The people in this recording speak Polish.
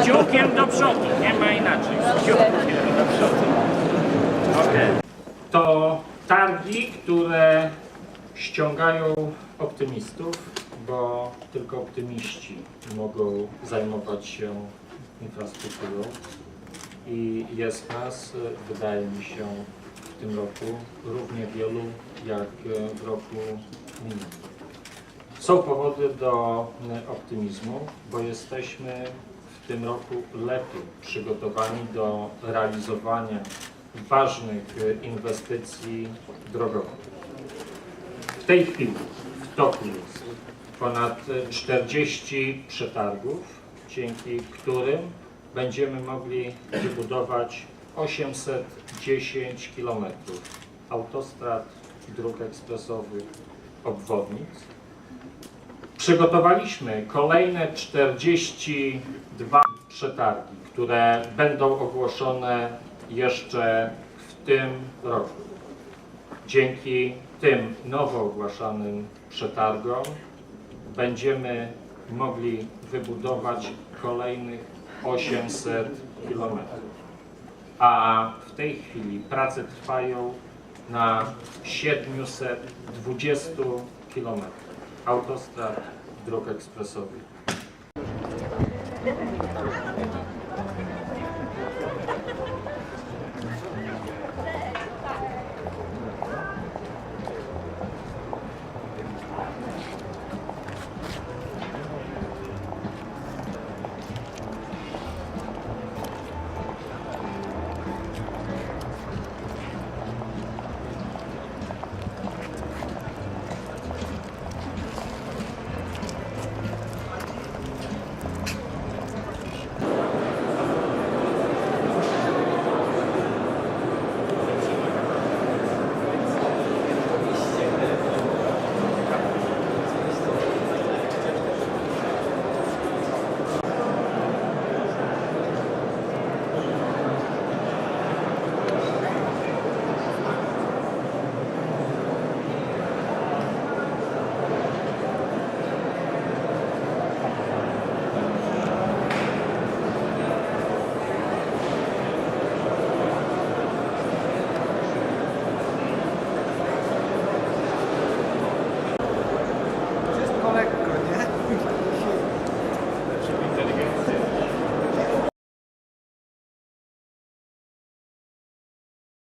kciukiem do przodu, nie ma inaczej. Z kciukiem do przodu. Okej. To targi, które ściągają optymistów, bo tylko optymiści mogą zajmować się infrastrukturą. I jest nas, wydaje mi się, w tym roku równie wielu jak w roku minionym. Są powody do e, optymizmu, bo jesteśmy w tym roku lepiej przygotowani do realizowania ważnych e, inwestycji drogowych. W tej chwili w toku jest ponad e, 40 przetargów, dzięki którym będziemy mogli wybudować 810 km autostrad, dróg ekspresowych, obwodnic. Przygotowaliśmy kolejne 42 przetargi, które będą ogłoszone jeszcze w tym roku. Dzięki tym nowo ogłaszanym przetargom będziemy mogli wybudować kolejnych 800 km. A w tej chwili prace trwają na 720 km autostrad, dróg ekspresowych.